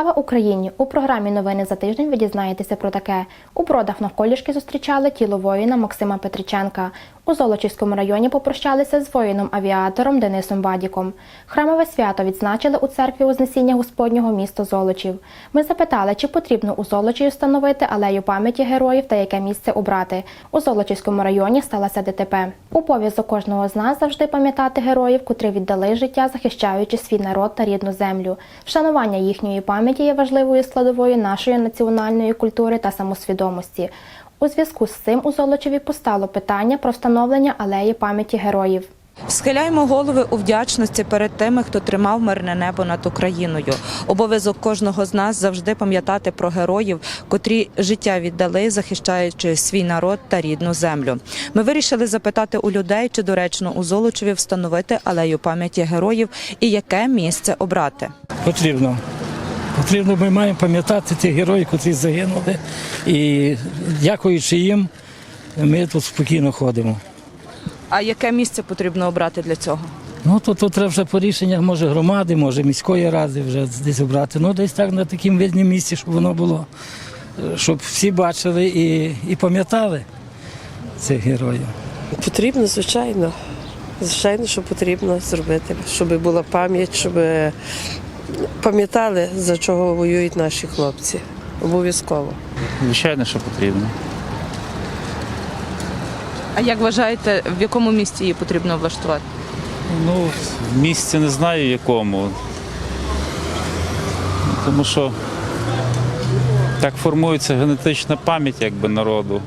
Слава Україні! У програмі Новини за тиждень ви дізнаєтеся про таке. У бродах навколішки зустрічали тіло воїна Максима Петриченка. У Золочівському районі попрощалися з воїном-авіатором Денисом Бадіком. Храмове свято відзначили у церкві Вознесіння Господнього міста Золочів. Ми запитали, чи потрібно у Золочі встановити алею пам'яті героїв та яке місце обрати. У Золочівському районі сталося ДТП. Обов'язок кожного з нас завжди пам'ятати героїв, котрі віддали життя, захищаючи свій народ та рідну землю. Вшанування їхньої пам'яті є важливою складовою нашої національної культури та самосвідомості. У зв'язку з цим у Золочеві постало питання про встановлення алеї пам'яті героїв. Схиляємо голови у вдячності перед тими, хто тримав мирне небо над Україною. Обов'язок кожного з нас завжди пам'ятати про героїв, котрі життя віддали, захищаючи свій народ та рідну землю. Ми вирішили запитати у людей, чи доречно у Золочеві встановити алею пам'яті героїв і яке місце обрати. Потрібно. Потрібно, ми маємо пам'ятати тих героїв, які загинули. І дякуючи їм, ми тут спокійно ходимо. А яке місце потрібно обрати для цього? Ну, то тут треба вже по рішеннях, може, громади, може, міської ради вже десь обрати. Ну, десь так на такому виднім місці, щоб воно було, щоб всі бачили і, і пам'ятали цих героїв. Потрібно, звичайно. Звичайно, що потрібно зробити, щоб була пам'ять, щоб пам'ятали, за чого воюють наші хлопці. Обов'язково. Звичайно, що потрібно. А як вважаєте, в якому місці її потрібно влаштувати? Ну, в місці не знаю якому. Тому що так формується генетична пам'ять якби народу.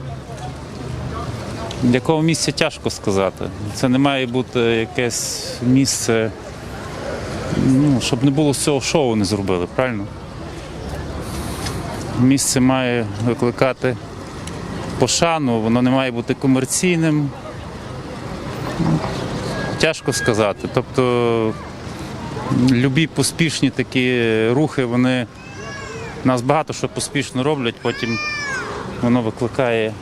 В якому місці тяжко сказати. Це не має бути якесь місце, ну, щоб не було з цього шоу не зробили, правильно? Місце має викликати пошану, воно не має бути комерційним. Тяжко сказати. Тобто любі поспішні такі рухи, вони нас багато що поспішно роблять, потім воно викликає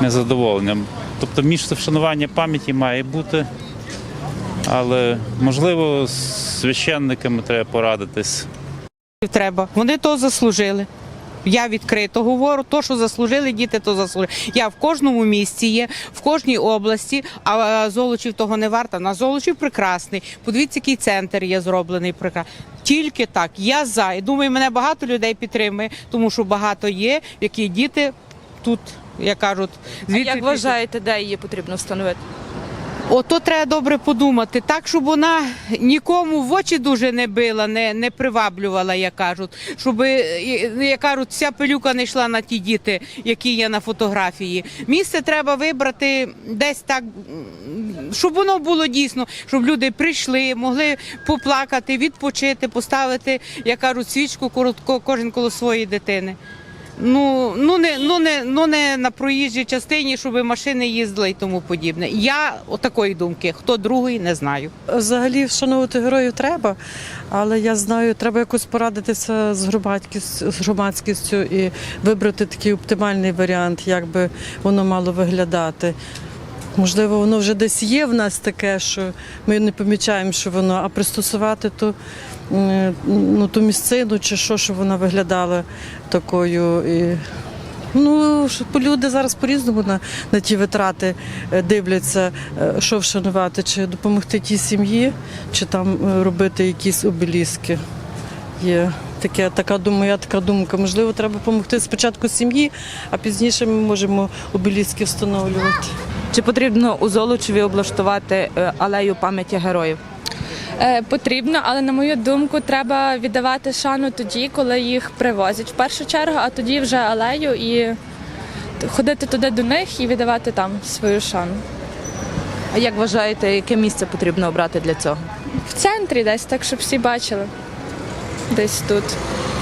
незадоволення. Тобто місце вшанування пам'яті має бути, але можливо з священниками треба порадитись. треба. Вони то заслужили. Я відкрито говорю, то, що заслужили діти, то заслужили. Я в кожному місті є, в кожній області, а Золочів того не варта. На Золочів прекрасний. Подивіться, який центр є зроблений прекрасний. Тільки так. Я за. І думаю, мене багато людей підтримує, тому що багато є, які діти тут, як кажуть, звідси Як вважаєте, де її потрібно встановити? Ото треба добре подумати, так, щоб вона нікому в очі дуже не била, не, не приваблювала, як кажуть. Щоб, е, як кажуть, вся пилюка не йшла на ті діти, які є на фотографії. Місце треба вибрати десь так, щоб воно було дійсно, щоб люди прийшли, могли поплакати, відпочити, поставити, як кажуть, свічку коротко, кожен коло своєї дитини. Ну, ну не ну не ну не на проїжджій частині, щоб машини їздили і тому подібне. Я отакої думки. Хто другий, не знаю. Взагалі вшановувати героїв треба, але я знаю, треба якось порадитися з громадськістю, з громадськістю і вибрати такий оптимальний варіант, як би воно мало виглядати. Можливо, воно вже десь є в нас таке, що ми не помічаємо, що воно, а пристосувати м, ну, ту місцину чи що, щоб вона виглядала такою. І, ну, люди зараз по-різному на, на ті витрати е, дивляться, е, що вшанувати, чи допомогти тій сім'ї, чи там е, робити якісь обеліски. Є таке, така думаю, така думка. Можливо, треба допомогти спочатку сім'ї, а пізніше ми можемо обеліски встановлювати. Чи потрібно у Золочеві облаштувати е, алею пам'яті героїв? Е, Потрібно, але на мою думку, треба віддавати шану тоді, коли їх привозять в першу чергу, а тоді вже алею і ходити туди до них і віддавати там свою шану. А як вважаєте, яке місце потрібно обрати для цього? В центрі десь так, щоб всі бачили. Десь тут.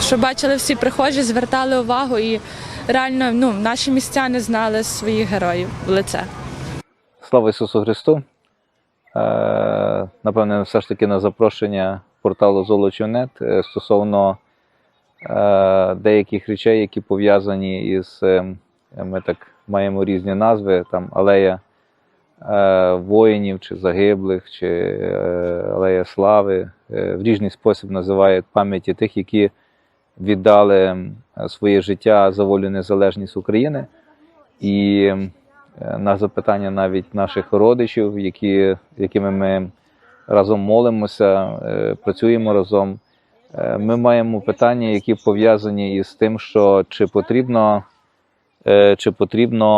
Щоб бачили всі прихожі, звертали увагу і реально ну, наші містяни знали своїх героїв в лице. Слава Ісусу Христу! Е, Напевне, все ж таки на запрошення порталу Золочів.нет е, стосовно е, деяких речей, які пов'язані із, ми так маємо різні назви, там алея воїнів чи загиблих, чи Алея Слави. В різний спосіб називають пам'яті тих, які віддали своє життя за волю незалежність України. І на запитання навіть наших родичів, які, якими ми разом молимося, е, працюємо разом. Е, Ми маємо питання, які пов'язані із тим, що чи потрібно, е, чи потрібно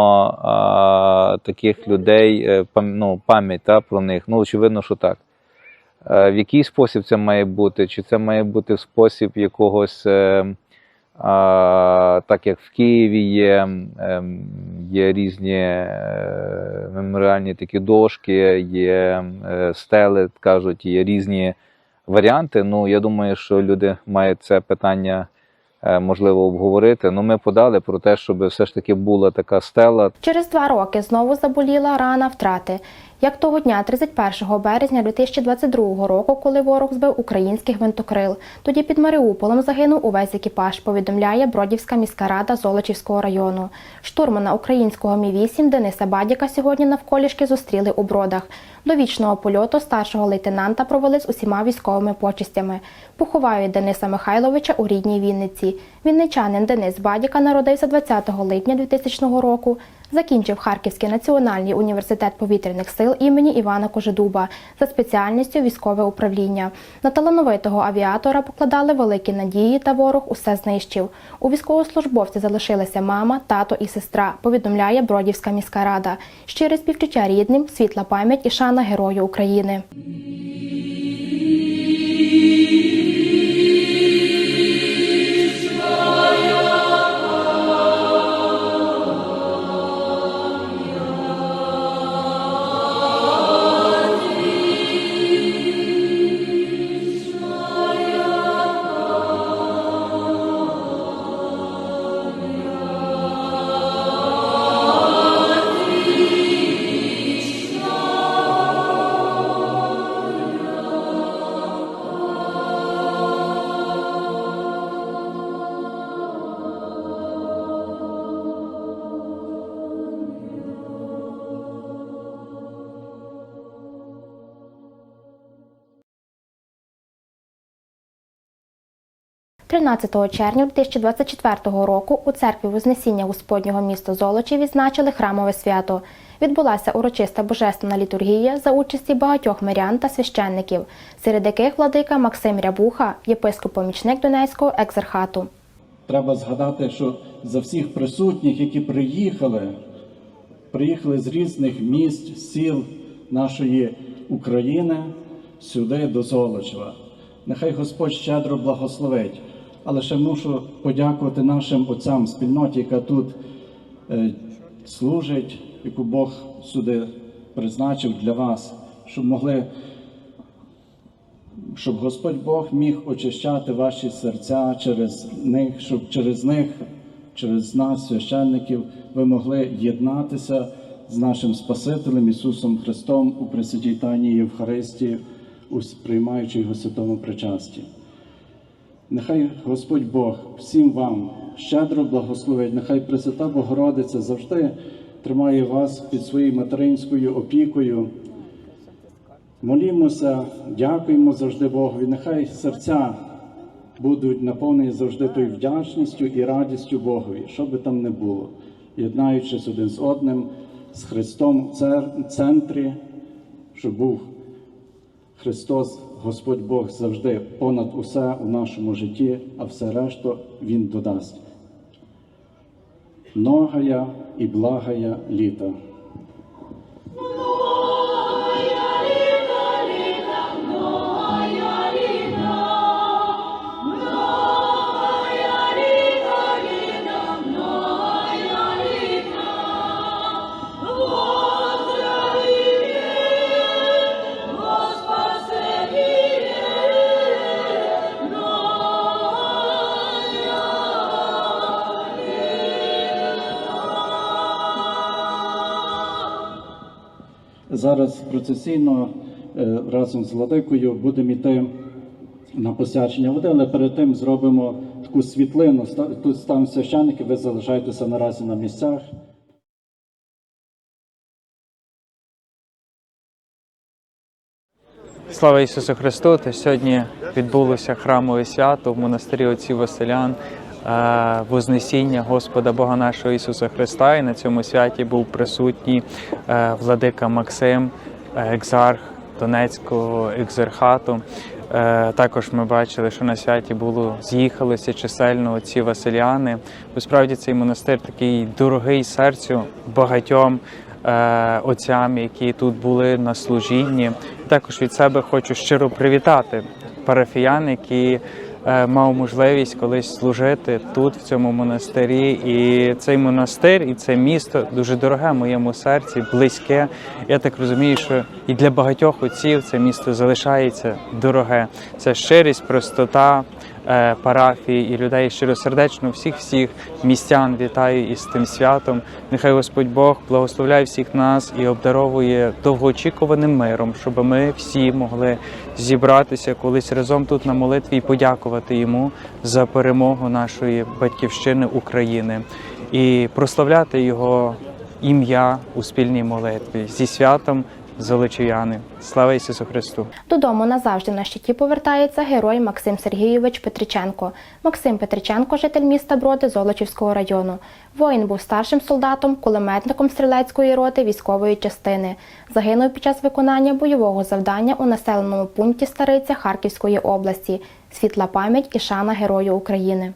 а, таких людей е, ну, пам'ять та, про них. Ну, очевидно, що так. Е, В який спосіб це має бути? Чи це має бути спосіб якогось, е, так як в Києві є, ем, є різні е, меморіальні такі дошки, є е, стели, кажуть, є різні варіанти. Ну, я думаю, що люди мають це питання е, можливо обговорити. Ну, ми подали про те, щоб все ж таки була така стела, Через два роки знову заболіла рана втрати. Як того дня, 31 березня 2022 року, коли ворог збив український гвинтокрил. Тоді під Маріуполем загинув увесь екіпаж, повідомляє Бродівська міська рада Золочівського району. Штурмана українського Мі-8 Дениса Бадіка сьогодні навколішки зустріли у бродах. До вічного польоту старшого лейтенанта провели з усіма військовими почистями. Поховають Дениса Михайловича у рідній Вінниці. Вінничанин Денис Бадіка народився 20 липня 2000 року. Закінчив Харківський національний університет повітряних сил імені Івана Кожедуба за спеціальністю військове управління. На талановитого авіатора покладали великі надії, та ворог усе знищив. У військовослужбовця залишилися мама, тато і сестра. Повідомляє Бродівська міська рада. Щире співчуття рідним, світла пам'ять і шана Герою України. – 13 червня 2024 року у церкві Вознесіння Господнього міста Золочі відзначили храмове свято. Відбулася урочиста божественна літургія за участі багатьох мирян та священників, серед яких владика Максим Рябуха, єпископ-помічник Донецького екзархату. Треба згадати, що за всіх присутніх, які приїхали, приїхали з різних міст, сіл нашої України сюди до Золочева. Нехай Господь щедро благословить. Але ще мушу подякувати нашим отцям спільноті, яка тут е, служить, яку Бог сюди призначив для вас, щоб могли щоб Господь Бог міг очищати ваші серця через них, щоб через них, через нас, священників, ви могли єднатися з нашим Спасителем Ісусом Христом у Пресвятій Тайні Євхаристії, у приймаючи його святому причасті. Нехай Господь Бог всім вам щедро благословить, нехай Пресвята Богородиця завжди тримає вас під своєю материнською опікою. Молімося, дякуємо завжди Богові. Нехай серця будуть наповнені завжди тою вдячністю і радістю Богові, що би там не було, єднаючись один з одним, з Христом в центрі, щоб був Христос, Господь Бог завжди понад усе у нашому житті, а все решту Він додасть. Многая і благая літа. Зараз процесійно е, разом з Владикою будемо йти на посвячення води, але перед тим зробимо таку світлину. Тут стан священники, ви залишайтеся наразі на місцях. Слава Ісусу Христу! Сьогодні відбулося храмове свято в монастирі отців Василян Вознесіння Господа Бога нашого Ісуса Христа. І на цьому святі був присутній е, владика Максим, е, екзарх Донецького екзархату. Е, Також ми бачили, що на святі було з'їхалися чисельно отці Василяни. Бо справді цей монастир такий дорогий серцю багатьом е, отцям, які тут були на служінні. Також від себе хочу щиро привітати парафіян, які е, мав можливість колись служити тут, в цьому монастирі. І цей монастир, і це місто дуже дороге моєму серці, близьке. Я так розумію, що і для багатьох отців це місто залишається дороге. Це щирість, простота е, парафії і людей щиросердечно всіх всіх містян вітаю із тим святом. Нехай Господь Бог благословляє всіх нас і обдаровує довгоочікуваним миром, щоб ми всі могли зібратися колись разом тут на молитві і подякувати йому за перемогу нашої батьківщини України і прославляти його ім'я у спільній молитві зі святом Золочів'яни. Слава Ісусу Христу! Додому назавжди на щиті повертається герой Максим Сергійович Петриченко. Максим Петриченко, житель міста Броди Золочівського району. Воїн був старшим солдатом, кулеметником стрілецької роти військової частини. Загинув під час виконання бойового завдання у населеному пункті Стариця Харківської області. Світла пам'ять і шана Герою України.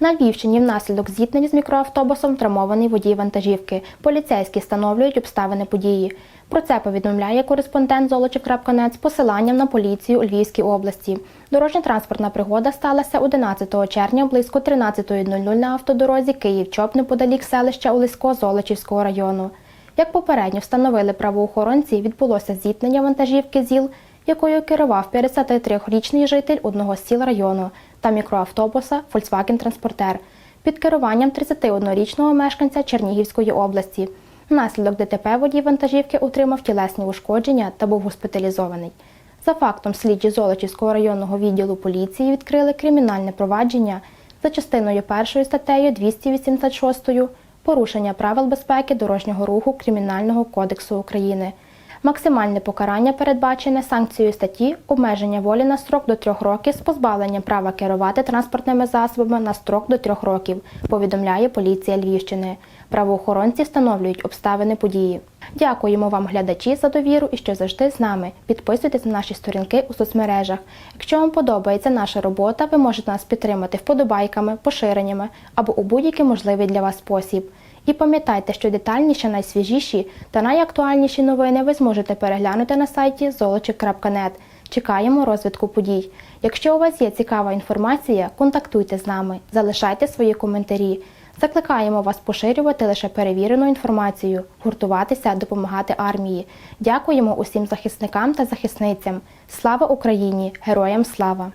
На Львівщині внаслідок зіткнень з мікроавтобусом травмований водій вантажівки. Поліцейські встановлюють обставини події. Про це повідомляє кореспондент Золочів.нет з посиланням на поліцію у Львівській області. Дорожньо-транспортна пригода сталася 11 червня близько 13.00 на автодорозі Київ-Чоп неподалік селища Олесько Золочівського району. Як попередньо встановили правоохоронці, відбулося зіткнення вантажівки ЗІЛ, якою керував 53-річний житель одного з сіл району та мікроавтобуса Volkswagen Транспортер. під керуванням 31-річного мешканця Чернігівської області. Внаслідок ДТП водій вантажівки отримав тілесні ушкодження та був госпіталізований. За фактом слідчі Золочівського районного відділу поліції відкрили кримінальне провадження за частиною 1 статтею 286 порушення правил безпеки дорожнього руху Кримінального кодексу України. Максимальне покарання передбачене санкцією статті обмеження волі на строк до трьох років з позбавленням права керувати транспортними засобами на строк до трьох років, повідомляє поліція Львівщини. Правоохоронці встановлюють обставини події. Дякуємо вам, глядачі, за довіру і що завжди з нами. Підписуйтесь на наші сторінки у соцмережах. Якщо вам подобається наша робота, ви можете нас підтримати вподобайками, поширеннями або у будь-який можливий для вас спосіб. І пам'ятайте, що детальніші, найсвіжіші та найактуальніші новини ви зможете переглянути на сайті zolochik.net. Чекаємо розвитку подій. Якщо у вас є цікава інформація, контактуйте з нами, залишайте свої коментарі. Закликаємо вас поширювати лише перевірену інформацію, гуртуватися, допомагати армії. Дякуємо усім захисникам та захисницям. Слава Україні! Героям слава!